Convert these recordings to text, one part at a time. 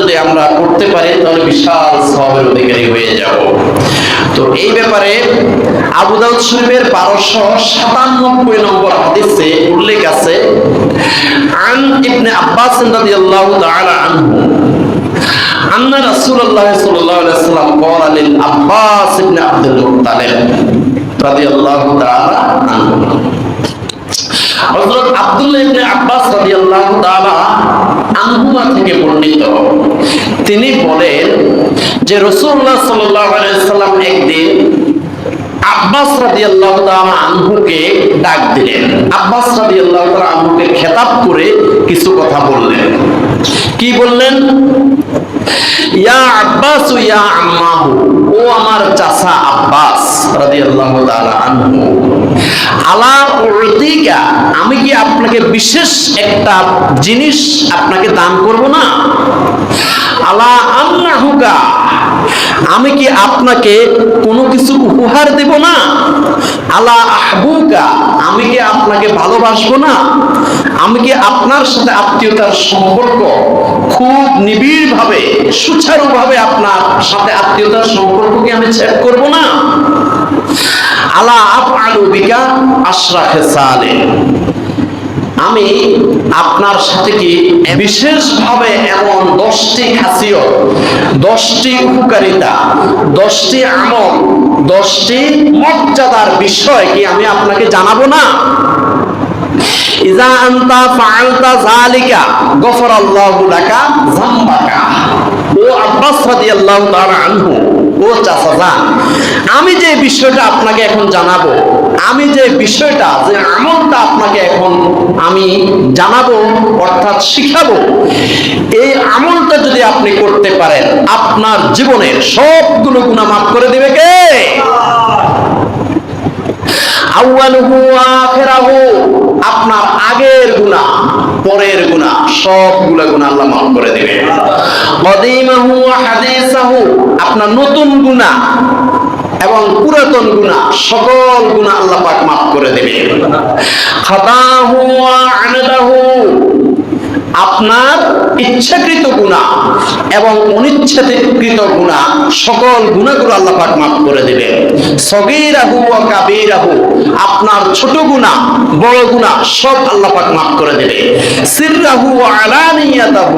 যদি আমরা করতে পারি তাহলে বিশাল সবের অধিকারী হয়ে যাব তো এই ব্যাপারে আবু দাউদ শরীফের বারোশো সাতানব্বই নম্বর হাদিসে উল্লেখ আছে আন ইবনে আব্বাস রাদিয়াল্লাহু তাআলা আনহু أن رسول الله صلى الله عليه وسلم قال للعباس بن عبد المطلب رضي الله تعالى عنه হযরত আব্দুল্লাহ ইবনে আব্বাস রাদিয়াল্লাহু তাআলা আনহুমা থেকে বর্ণিত। তিনি বলেন যে রসুল্লাহ সাল্লাম একদিন আব্বাস রাদিয়াল্লাহু তাআলা আনহুকে ডাক দিলেন। আব্বাস রাদিয়াল্লাহু তাআলা আনহুকে খেতাব করে কিছু কথা বললেন। কি বললেন? আমি কি আপনাকে বিশেষ একটা জিনিস আপনাকে দান করব না? আলা আন্নাহুকা, আমি কি আপনাকে কোনো কিছু উপহার দেব না? আলা আহবুকা, আমি কি আপনাকে ভালোবাসবো না? আমি কি আপনার সাথে আত্মীয়তার সম্পর্ক খুব নিবিড় ভাবে সুচারু ভাবে আপনার সাথে আত্মীয়তার সম্পর্ককে আমি ছেদ করব না। আলা আশরাফে সালে আমি আপনার সাথে কি বিশেষভাবে এমন দশটি খাসিয়ত, দশটি উপকারিতা, দশটি আমল, দশটি মর্যাদার বিষয় কি আমি আপনাকে জানাব না? ইজা লাকা ও আব্বাস রাদিয়াল্লাহু তাআলা আনহু ও চাচা আমি যে বিষয়টা আপনাকে এখন জানাব আমি যে বিষয়টা যে আমলটা আপনাকে এখন আমি জানাব অর্থাৎ শিখাবো এই আমলটা যদি আপনি করতে পারেন আপনার জীবনের সবগুলো গুনাহ মাফ করে দেবে কে? আপনার গুনাহ পরের গুণা সবগুলা গুণা আল্লাহ মাফ করে দিবে কদিমাহু হাদিসাহু, আপনার নতুন গুণা এবং পুরাতন গুণা সকল গুণা আল্লাহ পাক মাফ করে দেবে খাতাহু আনাদাহু আপনার ইচ্ছাকৃত গুনাহ এবং অনিচ্ছাকৃত গুনাহ সকল গুনাহগুলো আল্লাহ পাক মাফ করে দেবে সগীরাহু ওয়া কাবীরাহু, আপনার ছোট গুনাহ বড় গুনাহ সব আল্লাহ পাক মাফ করে দেবে সিররাহু ওয়া আলানিয়াতাহু,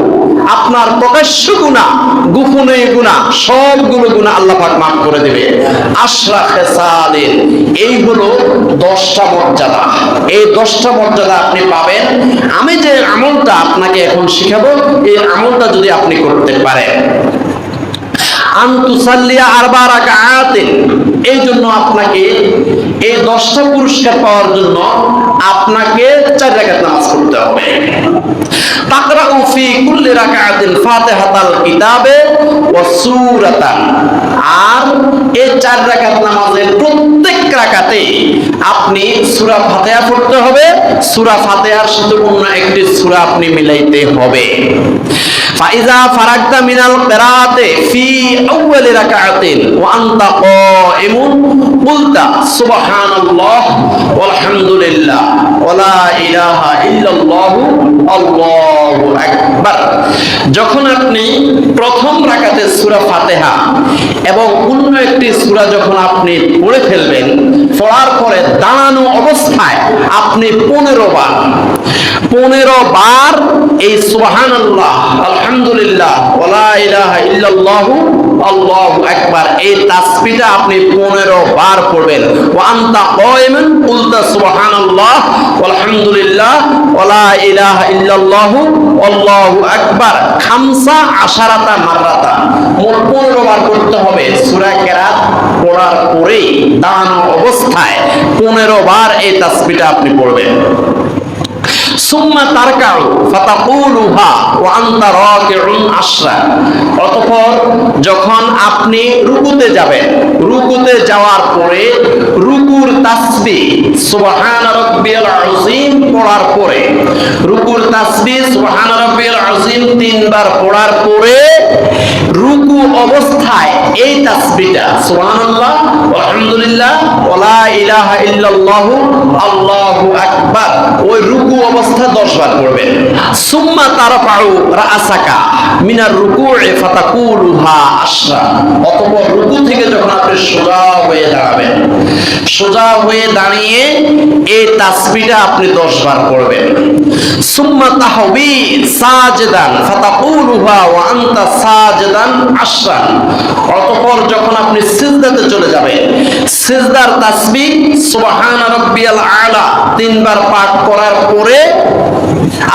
আপনার প্রকাশ্য গুনাহ গোপনে গুনাহ সবগুলো গুনাহ আল্লাহ পাক মাফ করে দেবে আশরা খেসালের এই হলো দশটা মর্যাদা। এই দশটা মর্যাদা আপনি পাবেন। আমি যে আমলটা আপনাকে এখন শিখাবো, এই আমলটা যদি আপনি করতে পারেন। এই জন্য আপনাকে এই দশটা পুরস্কার পাওয়ার জন্য আপনাকে চার রাকাত নামাজ পড়তে হবে। তাকরা ফি কুল্লি রাকাআতিন ফাতিহাতাল কিতাবে আর এই চার রাকাত নামাজের প্রত্যেক রাকাতে আপনি সূরা ফাতিহা পড়তে হবে। সূরা ফাতিহার সাথে অন্য একটি সূরা আপনি মিলাইতে হবে। ফাইজা ফারাগতা মিনাল কিরাআতি ফি আউয়ালি রাকাআতিন ওয়া আনতা কাইমুন কুলতা, সুবহানাল্লাহ, ওয়ালহামদুলিল্লাহ, ওয়া লা ইলাহা ইল্লাল্লাহু, আল্লাহু আকবার। যখন আপনি প্রথম সূরা ফাতিহা। এবং অন্য একটি সুরা যখন আপনি পড়ে ফেলবেন, পড়ার পরে দাঁড়ানো অবস্থায় আপনি পনেরো বার পনেরো বার এই সুবহানাল্লাহ, আলহামদুলিল্লাহ ওলা ইলাহা ইল্লাল্লাহু, আল্লাহু আকবার, এই তাসবিহটা আপনি 15 বার পড়বেন। ওয়া আনতা কায়িমান কুলতা সুবহানাল্লাহ, আলহামদুলিল্লাহ ওলা ইলাহা ইল্লাল্লাহু, আল্লাহু আকবার, খামসা আশারাতা মাররাতা। মোট 15 বার করতে হবে। সুরা কেরাত পড়ার পরেই দাঁড়ানো অবস্থায় 15 বার এই তাসবিটা আপনি পড়বেন। সুম্মা তারকাউ ফাতাকুলুহা ওয়া আনতা রাকিউন আশরা। অতঃপর যখন আপনি রুকুতে যাবেন, রুকুতে যাওয়ার পরে রুকুর তাসবি, সুবহান রাব্বিয়াল আযীম পড়ার পরে, রুকুর তাসবি, সুবহান রাব্বিয়াল আযীম তিনবার পড়ার পরে, রুকু অবস্থায় এই তাসবিটা, সুবহানাল্লাহ আলহামদুলিল্লাহ ওয়া ইলাহা ইল্লাল্লাহু, আল্লাহু আকবার। ওই রুকু অবস্থা 10 বার করবেন। সুম্মা তারফাউ রাসাকা মিনার রুকুয়ে ফাতাকুলুহা আশরা। অতঃপর রুকু থেকে যখন আপনি সোজা হয়ে দাঁড়িয়ে এই তাসবিহটা আপনি 10 বার করবেন। সুম্মা তাহবি সাজদান ফাতাকুলুহা ওয়া আনতা সাজদান আশরা। অতঃপর যখন আপনি চলে যাবেন সিজদার তাসবিহ, সুবহান রাব্বিয়াল আলা, তিনবার পাঠ করার পরে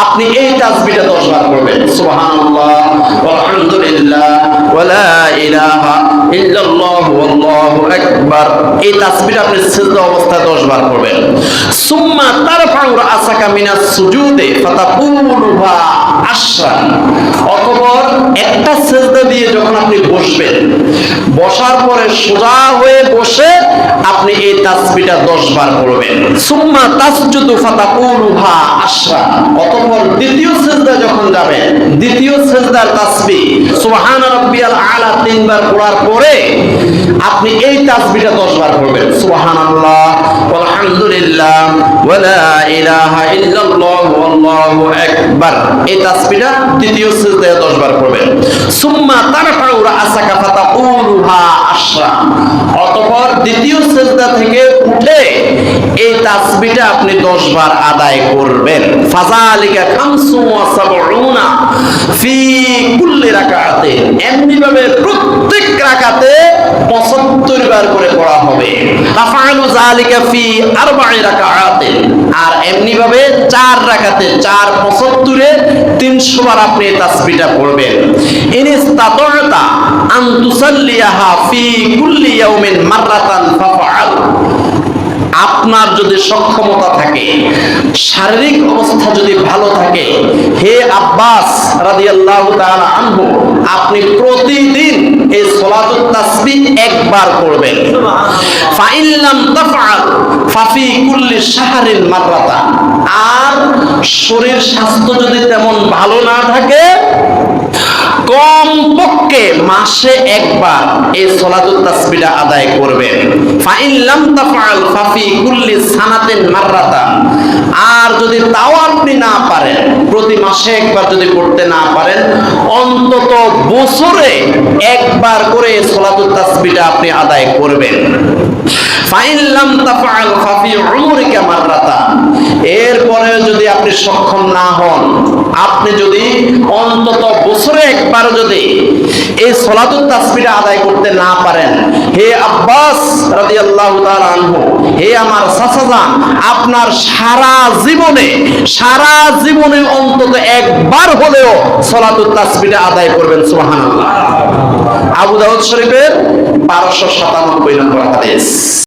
আপনি এই তাসবিহটা 10 বার করবেন সুবহানাল্লাহ ওয়ালহামদুলিল্লাহ ওয়ালা ইলাহা ইল্লাল্লাহ, ওয়াল্লাহু আকবার। এই তাসবিহটা আপনি সিজদা অবস্থায় 10 বার করবেন সুম্মা তারফাউ রাসাকা মিনাস সুজুদে, ফাতাকুলুহা আশরান। অতঃপর একটা সিজদা দিয়ে যখন আপনি বসবেন, বসার পরে সোজা হয়ে বসে আপনি এই তাসবিহটা 10 বার করবেন সুম্মা তাসজুদু ফাতাকুলুহা আশরা। অতঃপর দ্বিতীয় সিজদা যখন যাবেন দ্বিতীয় সিজদার তাসবিহ সুবহান রাব্বিয়াল আলা তিনবার পড়ার পরে আপনি এই তাসবিহটা 10 বার করবেন সুবহানাল্লাহ, ওয়ালহামদুলিল্লাহ, ওয়ালা ইলাহা ইল্লাল্লাহ, ওয়াল্লাহু আকবার। এই তাসবিহটা দ্বিতীয় সিজদায় 10 বার করবেন সুম্মা তারফাউ রাসাকা ফাতাকুলুহা আশরা। দ্বিতীয় সিজদা থেকে উঠে এই তাসবিহটা আপনি 10 বার আদায় করবেন। ফাযালিকা খামসু ওয়া সাবউনা ফি কুল্লি রাকাতে। এমনি ভাবে প্রত্যেক রাকাতে 75 বার করে পড়া হবে। তাফআলু যালিকা ফি আরবা'i রাকাতে আর এমনি ভাবে চার রাকাতে, চার 75 এ 300 বার আপনি এই তাসবিহটা পড়বেন। ইনিস্তাতা'তা আন তুসাল্লিয়াহা ফি কুল্লি ইয়াউমিন মাররাতান ফাফআল। আপনার যদি সক্ষমতা থাকে শারীরিক অবস্থা যদি ভালো থাকে হে আব্বাস রাদিয়াল্লাহু তাআলা আনহু আপনি প্রতিদিন এই সালাতুত তাসবিহ একবার করবেন। ফাইল্লাম তাফআল ফাফি কুল্লি শাহরিন মাররাতা আর শরীর স্বাস্থ্য যদি তেমন ভালো না থাকে কম পক্ষে মাসে একবার এই সলাতুত তাসবিহটা আদায় করবেন। ফাইন লাম তাফআল ফাফি কুল্লি সানাতিন মাররাতা। আর যদি তাও আপনি না পারেন, প্রতি মাসে একবার যদি করতে না পারেন, অন্তত বছরে একবার করে সলাতুত তাসবিহটা আপনি আদায় করবেন। ফাইন লাম তাফআল ফাফি উমরিকা মাররাতা। আপনি সক্ষম না হন, আপনি যদি অন্তত বছরে একবার যদি এই সলাতুত তাসবিহটা আদায় করতে না পারেন, হে আব্বাস রাদিয়াল্লাহু তাআলা আনহু, হে আমার চাচাজান আপনার সারা জীবনে সারা জীবনে অন্তত একবার হলেও সলাতুত তাসবিহটা আদায় করবেন, সুবহানাল্লাহ। আবু দাউদ শরীফের 1297 নম্বর হাদিস।